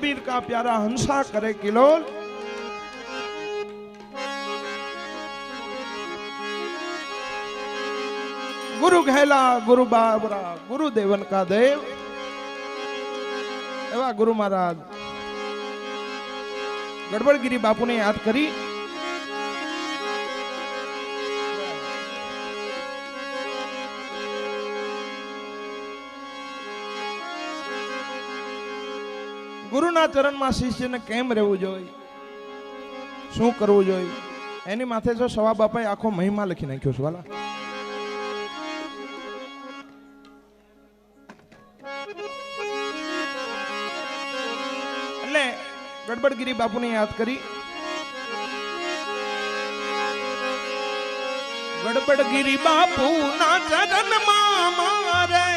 कबीर का प्यारा हंसा करे किलोल ગુરુ ઘેલા ગુરુ બાબરા ગુરુ દેવન કા દેવ એવા ગુરુ મહારાજ ગડબડગીરી બાપુને યાદ કરી ગુરુના ચરણમાં શિષ્યને કેમ રહેવું જોઈએ? શું કરવું જોઈએ? એની માથે જો સવા બાપાએ આખો મહિમા લખી નાખ્યો છે, વાલા. એટલે ગડબડગીરી બાપુને યાદ કરી. ગડબડગીરી બાપુ ના ચરણ મારે.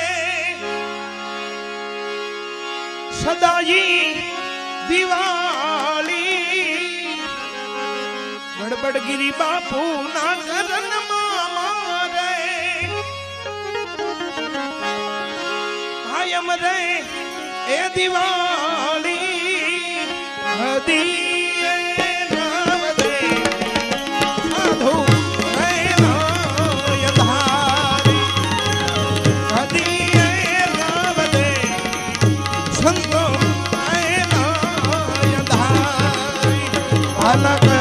સદાઈ દિવાળી. ગડબડગીરી બાપુ ના ચરણમાં મારે. કાયમ રે એ દિવાળી હદી Alaka.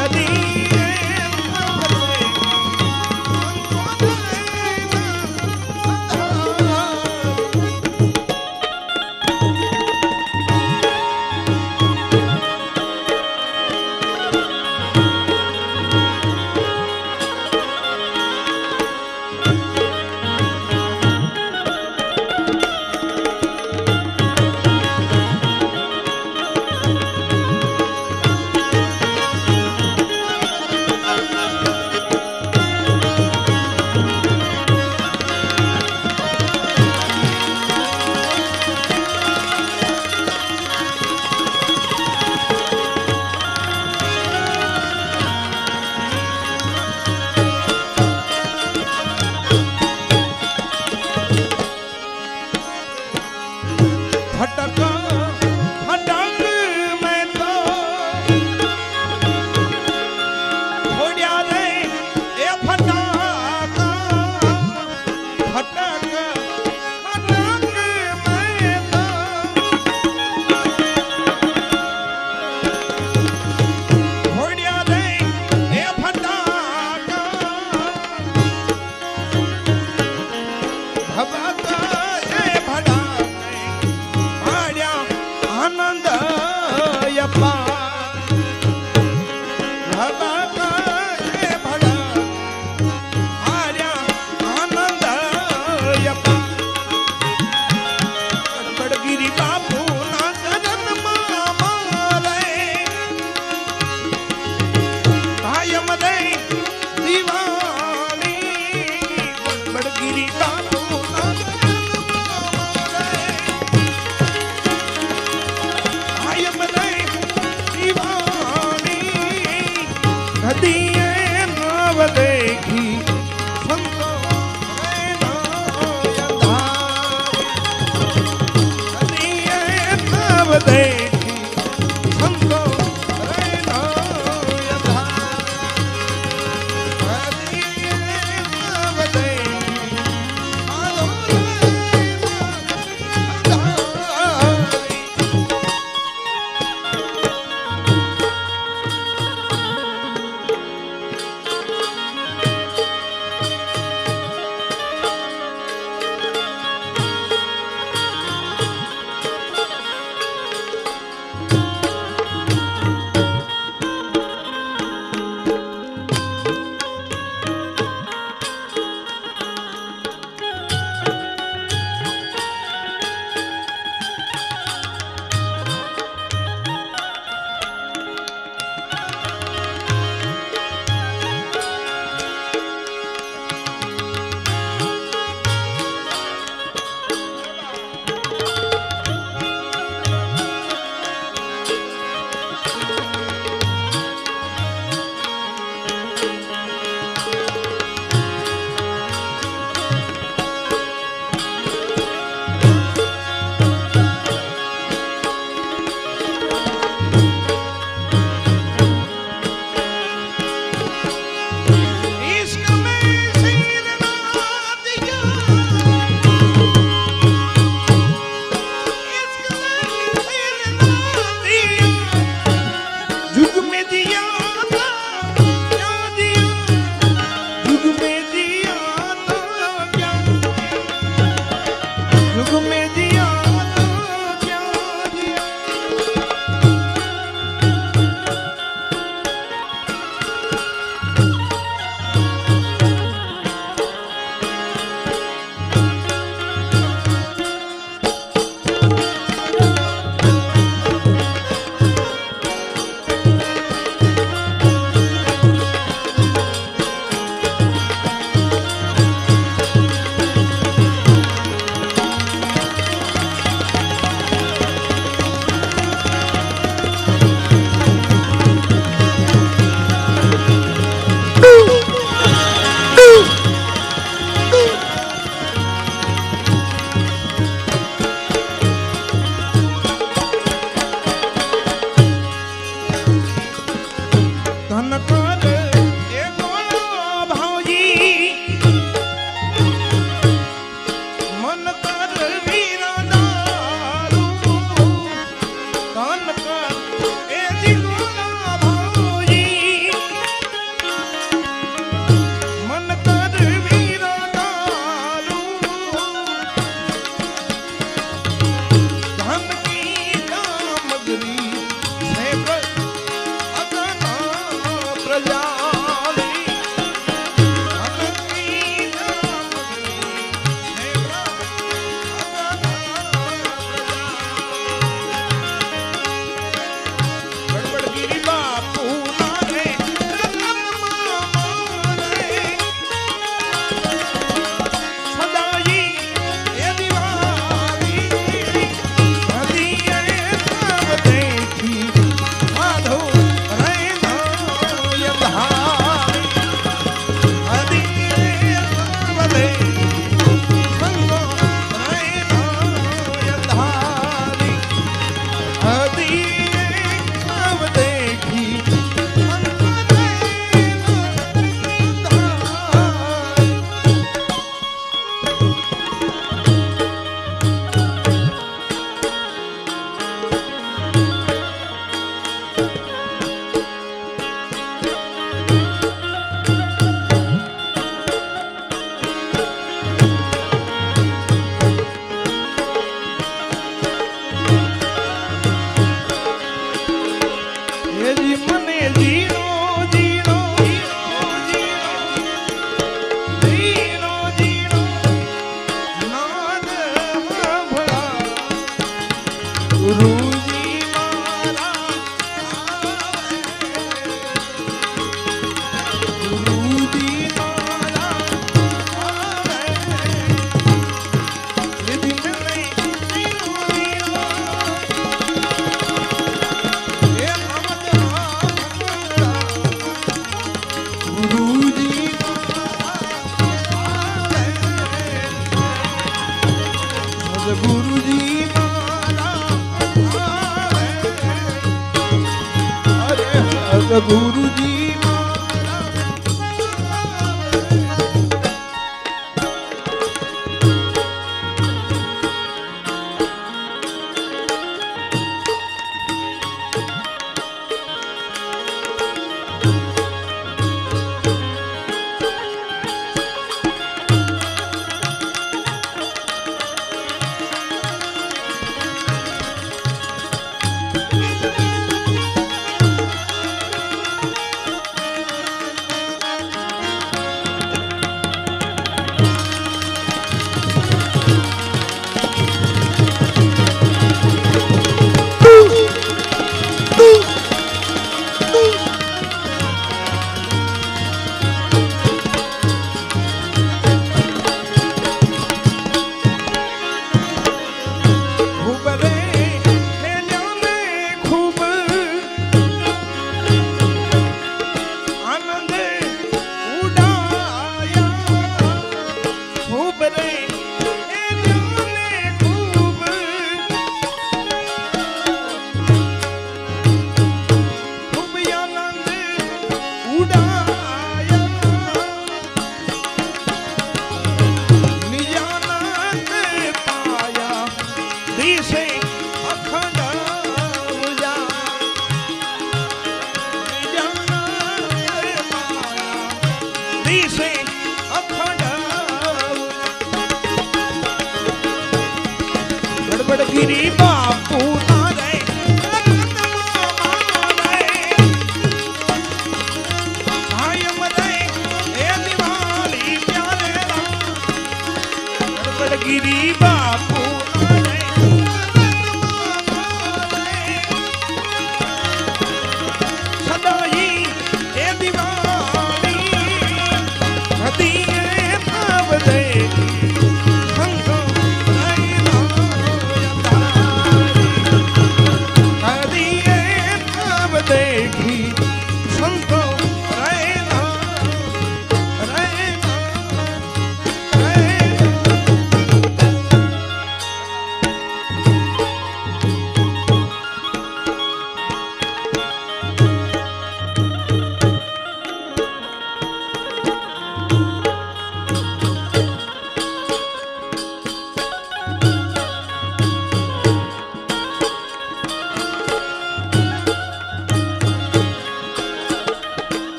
ગડબડ ગીરી બાપુ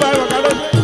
મારે વગાડો છે?